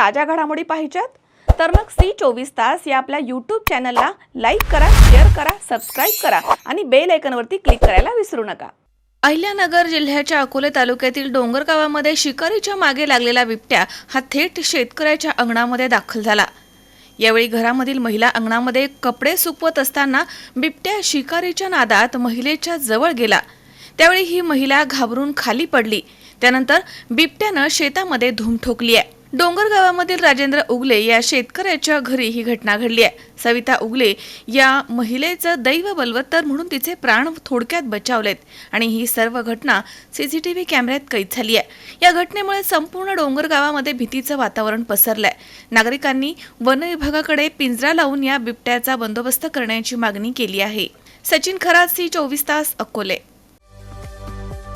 ताज्या घडामोडी पाहिजेत? तर मग सी चोवीस तास या आपल्या यूट्यूब चॅनलला लाईक करा शेअर करा सबस्क्राईब करा आणि बेल आयकनवरती क्लिक करायला विसरू नका. अहिल्यानगर जिल्ह्याच्या अकोले तालुक्यातील डोंगर गावामध्ये शिकारीच्या मागे लागलेला बिबट्या हा थेट शेतकऱ्याच्या अंगणामध्ये दाखल झाला. यावेळी घरामधील महिला अंगणामध्ये कपडे सुकवत असताना बिबट्या शिकारीच्या नादात महिलेच्या जवळ गेला. त्यावेळी ही महिला घाबरून खाली पडली. त्यानंतर बिबट्यानं शेतामध्ये धूम ठोकली आहे डोंगर गावामधील राजेंद्र उगले या शेतकऱ्याच्या घरी ही घटना घडली आहे. सविता उगले या महिलेचं दैव बलवत्तर म्हणून तिचे प्राण थोडक्यात बचावलेत आणि ही सर्व घटना सीसीटीव्ही कॅमेऱ्यात कैद झाली आहे. या घटनेमुळे संपूर्ण डोंगर गावामध्ये भीतीचं वातावरण पसरलंय. नागरिकांनी वन विभागाकडे पिंजरा लावून या बिबट्याचा बंदोबस्त करण्याची मागणी केली आहे. सचिन खरात सी चोवीस तास अकोले.